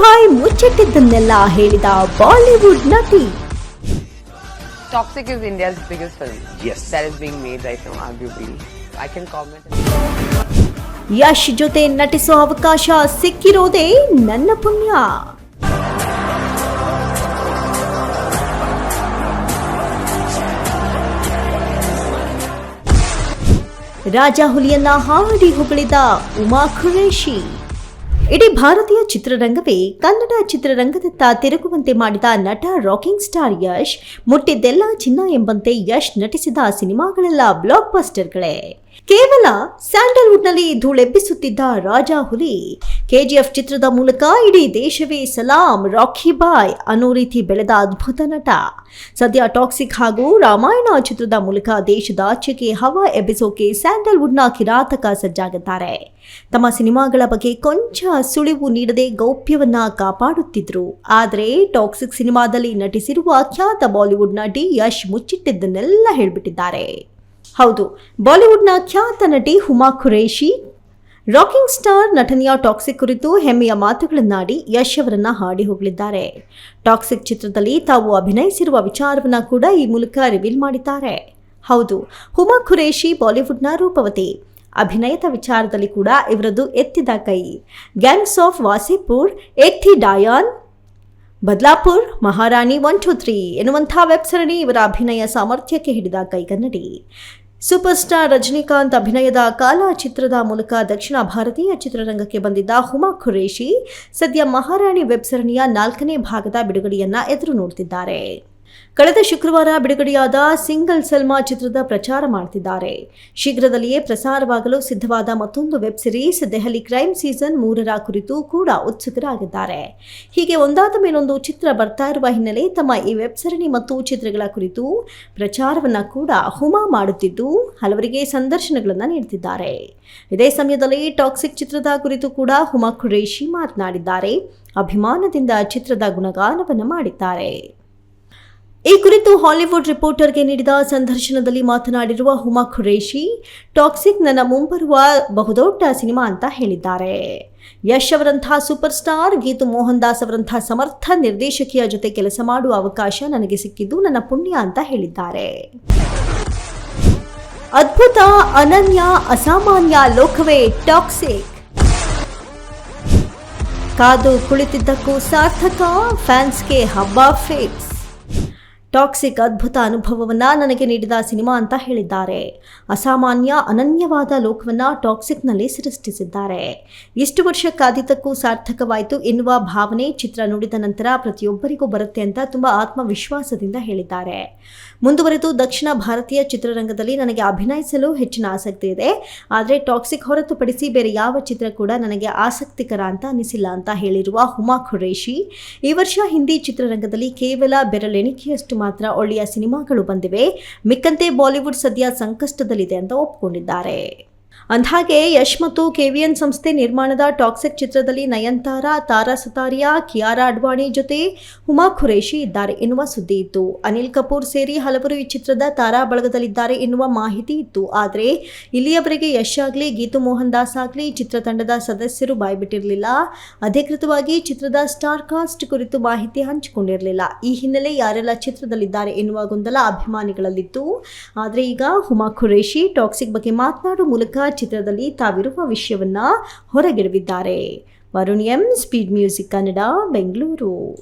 Hi ಮುಚ್ಚಟ್ಟಿದ್ದನ್ನೆಲ್ಲಾ ಹೇಳಿದ Bollywood ನಟಿ. Toxic is India's biggest film Yash self made I am arguably I can comment Yash ಜೋತೆ ನಟಿಸ ಅವಕಾಶ ಸಿಕ್ಕಿರೋದೆ ನನ್ನ ಪುಣ್ಯ. ರಾಜಾ ಹುಲಿಯನ್ನ ಹಾಡಿ ಹುಗಳಿದ 우ಮ ಕೃಷಿ ಇಡೀ ಭಾರತೀಯ ಚಿತ್ರರಂಗವೇ ಕನ್ನಡ ಚಿತ್ರರಂಗದತ್ತ ತಿರುಗುವಂತೆ ಮಾಡಿದ ನಟ ರಾಕಿಂಗ್ ಸ್ಟಾರ್ ಯಶ್ ಮುಟ್ಟಿದ್ದೆಲ್ಲ ಚಿನ್ನ ಎಂಬಂತೆ ಯಶ್ ನಟಿಸಿದ ಸಿನಿಮಾಗಳೆಲ್ಲ ಬ್ಲಾಕ್ ಬಸ್ಟರ್ಗಳೇ ಕೇವಲ ಸ್ಯಾಂಡಲ್ವುಡ್ನಲ್ಲಿ ಧೂಳೆಬ್ಬಿಸುತ್ತಿದ್ದ ರಾಜಾ ಹುಲಿ. ಕೆಜಿಎಫ್ ಚಿತ್ರದ ಮೂಲಕ ಇಡೀ ದೇಶವೇ ಸಲಾಂ, ರಾಖಿ ಬಾಯ್ ಅನ್ನೋ ರೀತಿ ಬೆಳೆದ ಅದ್ಭುತ ನಟ. ಸದ್ಯ ಟಾಕ್ಸಿಕ್ ಹಾಗೂ ರಾಮಾಯಣ ಚಿತ್ರದ ಮೂಲಕ ದೇಶದ ಆಚೆಗೆ ಹವಾ ಎಬ್ಬಿಸೋಕೆ ಸ್ಯಾಂಡಲ್ವುಡ್ನ ಕಿರಾತಕ ಸಜ್ಜಾಗಿದ್ದಾರೆ. ತಮ್ಮ ಸಿನಿಮಾಗಳ ಬಗ್ಗೆ ಕೊಂಚ ಸುಳಿವು ನೀಡದೆ ಗೌಪ್ಯವನ್ನ ಕಾಪಾಡುತ್ತಿದ್ರು. ಆದರೆ ಟಾಕ್ಸಿಕ್ ಸಿನಿಮಾದಲ್ಲಿ ನಟಿಸಿರುವ ಖ್ಯಾತ ಬಾಲಿವುಡ್ ನಟಿ ಯಶ್ ಮುಚ್ಚಿಟ್ಟಿದ್ದನ್ನೆಲ್ಲ ಹೇಳ್ಬಿಟ್ಟಿದ್ದಾರೆ. ಹೌದು, ಬಾಲಿವುಡ್ನ ಖ್ಯಾತ ನಟಿ ಹುಮಾ ಖುರೇಶಿ ರಾಕಿಂಗ್ ಸ್ಟಾರ್ ನಟನೆಯ ಟಾಕ್ಸಿಕ್ ಕುರಿತು ಹೆಮ್ಮೆಯ ಮಾತುಗಳನ್ನಾಡಿ ಯಶ್ ಅವರನ್ನ ಹಾಡಿ ಹೋಗಲಿದ್ದಾರೆ ಟಾಕ್ಸಿಕ್ ಚಿತ್ರದಲ್ಲಿ ತಾವು ಅಭಿನಯಿಸಿರುವ ವಿಚಾರವನ್ನ ಕೂಡ ಈ ಮೂಲಕ ರಿವೀಲ್ ಮಾಡಿದ್ದಾರೆ. ಹೌದು, ಹುಮಾ ಖುರೇಶಿ ಬಾಲಿವುಡ್ನ ರೂಪವತಿ. ಅಭಿನಯದ ವಿಚಾರದಲ್ಲಿ ಕೂಡ ಇವರದು ಎತ್ತಿದ ಕೈ. ಗ್ಯಾಂಗ್ಸ್ ಆಫ್ ವಾಸಿಪುರ್ ಎತ್ತಿ Daayan, Badlapur, Maharani one two three ಎನ್ನುವಂಥ ವೆಬ್ ಸರಣಿ ಇವರ ಅಭಿನಯ ಸಾಮರ್ಥ್ಯಕ್ಕೆ ಹಿಡಿದ ಕೈಗನ್ನಡಿ. ಸೂಪರ್ ಸ್ಟಾರ್ ರಜನಿಕಾಂತ್ ಅಭಿನಯದ ಕಾಲಾ ಚಿತ್ರದ ಮೂಲಕ ದಕ್ಷಿಣ ಭಾರತೀಯ ಚಿತ್ರರಂಗಕ್ಕೆ ಬಂದಿದ್ದ ಹುಮಾ ಖುರೇಶಿ ಸದ್ಯ ಮಹಾರಾಣಿ ವೆಬ್ ಸರಣಿಯ ನಾಲ್ಕನೇ ಭಾಗದ ಬಿಡುಗಡೆಯನ್ನ ಎದುರು ನೋಡ್ತಿದ್ದಾರೆ. ಕಳೆದ ಶುಕ್ರವಾರ ಬಿಡುಗಡೆಯಾದ ಸಿಂಗಲ್ ಸಲ್ಮಾ ಚಿತ್ರದ ಪ್ರಚಾರ ಮಾಡ್ತಿದ್ದಾರೆ. ಶೀಘ್ರದಲ್ಲಿಯೇ ಪ್ರಸಾರವಾಗಲು ಸಿದ್ಧವಾದ ಮತ್ತೊಂದು web series, Delhi crime season ಮೂರರ ಕುರಿತು ಕೂಡ ಉತ್ಸುಕರಾಗಿದ್ದಾರೆ. ಹೀಗೆ ಒಂದಾದ ಮೇಲೊಂದು ಚಿತ್ರ ಬರ್ತಾ ಇರುವ ಹಿನ್ನೆಲೆ ತಮ್ಮ ಈ ವೆಬ್ ಸರಣಿ ಮತ್ತು ಚಿತ್ರಗಳ ಕುರಿತು ಪ್ರಚಾರವನ್ನ ಕೂಡ ಹುಮಾ ಮಾಡುತ್ತಿದ್ದು, ಹಲವರಿಗೆ ಸಂದರ್ಶನಗಳನ್ನು ನೀಡುತ್ತಿದ್ದಾರೆ ಇದೇ ಸಮಯದಲ್ಲಿ ಟಾಕ್ಸಿಕ್ ಚಿತ್ರದ ಕುರಿತು ಕೂಡ ಹುಮಾ ಖುರೇಶಿ ಮಾತನಾಡಿದ್ದಾರೆ. ಅಭಿಮಾನದಿಂದ ಚಿತ್ರದ ಗುಣಗಾನವನ್ನು ಮಾಡಿದ್ದಾರೆ. ಈ ಕುರಿತು ಹಾಲಿವುಡ್ ರಿಪೋರ್ಟರ್ಗೆ ನೀಡಿದ ಸಂದರ್ಶನದಲ್ಲಿ ಮಾತನಾಡಿರುವ ಹುಮಾ ಖುರೇಶಿ ಟಾಕ್ಸಿಕ್ ನನ್ನ ಮುಂಬರುವ ಬಹುದೊಡ್ಡ ಸಿನಿಮಾ ಅಂತ ಹೇಳಿದ್ದಾರೆ. ಯಶ್ ಅವರಂತಹ ಸೂಪರ್ ಸ್ಟಾರ್ ಗೀತು ಮೋಹನ್ ದಾಸ್ ಅವರಂತಹ ಸಮರ್ಥ ನಿರ್ದೇಶಕಿಯ ಜೊತೆ ಕೆಲಸ ಮಾಡುವ ಅವಕಾಶ ನನಗೆ ಸಿಕ್ಕಿದ್ದು ನನ್ನ ಪುಣ್ಯ ಅಂತ ಹೇಳಿದ್ದಾರೆ. ಅದ್ಭುತ, ಅನನ್ಯ, ಅಸಾಮಾನ್ಯ ಲೋಕವೇ ಟಾಕ್ಸಿಕ್. ಕಾದು ಕುಳಿತಿದ್ದಕ್ಕೂ ಸಾರ್ಥಕ, ಫ್ಯಾನ್ಸ್ಗೆ ಹಬ್ಬ ಫಿಕ್ಸ್ ಟಾಕ್ಸಿಕ್ ಅದ್ಭುತ ಅನುಭವವನ್ನ ನನಗೆ ನೀಡಿದ ಸಿನಿಮಾ ಅಂತ ಹೇಳಿದ್ದಾರೆ. ಅಸಾಮಾನ್ಯ, ಅನನ್ಯವಾದ ಲೋಕವನ್ನ ಟಾಕ್ಸಿಕ್ನಲ್ಲಿ ಸೃಷ್ಟಿಸಿದ್ದಾರೆ. ಇಷ್ಟು ವರ್ಷ ಕಾದಿದ್ದಕ್ಕೂ ಸಾರ್ಥಕವಾಯಿತು ಎನ್ನುವ ಭಾವನೆ ಚಿತ್ರ ನೋಡಿದ ನಂತರ ಪ್ರತಿಯೊಬ್ಬರಿಗೂ ಬರುತ್ತೆ ಅಂತ ತುಂಬಾ ಆತ್ಮವಿಶ್ವಾಸದಿಂದ ಹೇಳಿದ್ದಾರೆ. ಮುಂದುವರೆದು ದಕ್ಷಿಣ ಭಾರತೀಯ ಚಿತ್ರರಂಗದಲ್ಲಿ ನನಗೆ ಅಭಿನಯಿಸಲು ಹೆಚ್ಚಿನ ಆಸಕ್ತಿ ಇದೆ. ಆದರೆ ಟಾಕ್ಸಿಕ್ ಹೊರತುಪಡಿಸಿ ಬೇರೆ ಯಾವ ಚಿತ್ರ ಕೂಡ ನನಗೆ ಆಸಕ್ತಿಕರ ಅಂತ ಅನಿಸಿಲ್ಲ ಅಂತ ಹೇಳಿರುವ ಹುಮಾ ಖುರೇಶಿ ಈ ವರ್ಷ ಹಿಂದಿ ಚಿತ್ರರಂಗದಲ್ಲಿ ಕೇವಲ ಬೆರಳೆಣಿಕೆಯಷ್ಟು ಮಾತ್ರ ಒಳ್ಳೆಯ ಸಿನಿಮಾಗಳು ಬಂದಿವೆ. ಮಿಕ್ಕಂತೆ ಬಾಲಿವುಡ್ ಸದ್ಯ ಸಂಕಷ್ಟದಲ್ಲಿದೆ ಅಂತ ಒಪ್ಪಿಕೊಂಡಿದ್ದಾರೆ ಅಂದ್ಹಾಗೆ ಯಶ್ ಮತ್ತು ಕೆವಿಎನ್ ಸಂಸ್ಥೆ ನಿರ್ಮಾಣದ ಟಾಕ್ಸಿಕ್ ಚಿತ್ರದಲ್ಲಿ ನಯನ್ತಾರಾ ತಾರಾ ಸುತಾರಿಯಾ, ಕಿಯಾರಾ ಅಡ್ವಾಣಿ ಜೊತೆ ಹುಮಾ ಖುರೇಶಿ ಇದ್ದಾರೆ ಎನ್ನುವ ಸುದ್ದಿ ಇತ್ತು. ಅನಿಲ್ ಕಪೂರ್ ಸೇರಿ ಹಲವರು ಈ ಚಿತ್ರದ ತಾರಾ ಬಳಗದಲ್ಲಿದ್ದಾರೆ ಎನ್ನುವ ಮಾಹಿತಿ ಇತ್ತು. ಆದರೆ ಇಲ್ಲಿಯವರೆಗೆ ಯಶ್ ಆಗಲಿ, ಗೀತು ಮೋಹನ್ ದಾಸ್ ಆಗಲಿ ಚಿತ್ರತಂಡದ ಸದಸ್ಯರು ಬಾಯ್ಬಿಟ್ಟಿರಲಿಲ್ಲ. ಅಧಿಕೃತವಾಗಿ ಚಿತ್ರದ ಸ್ಟಾರ್ ಕಾಸ್ಟ್ ಕುರಿತು ಮಾಹಿತಿ ಹಂಚಿಕೊಂಡಿರಲಿಲ್ಲ. ಈ ಹಿನ್ನೆಲೆ ಯಾರೆಲ್ಲ ಚಿತ್ರದಲ್ಲಿದ್ದಾರೆ ಎನ್ನುವ ಗೊಂದಲ ಅಭಿಮಾನಿಗಳಲ್ಲಿತ್ತು. ಆದರೆ ಈಗ ಹುಮಾ ಖುರೇಶಿ ಟಾಕ್ಸಿಕ್ ಬಗ್ಗೆ ಮಾತನಾಡುವ ಮೂಲಕ ಚಿತ್ರದಲ್ಲಿ ತಾವಿರುವ ವಿಷಯವನ್ನ ಹೊರಗೆಡವಿದ್ದಾರೆ. Varun M speed music Kannada Bengaluru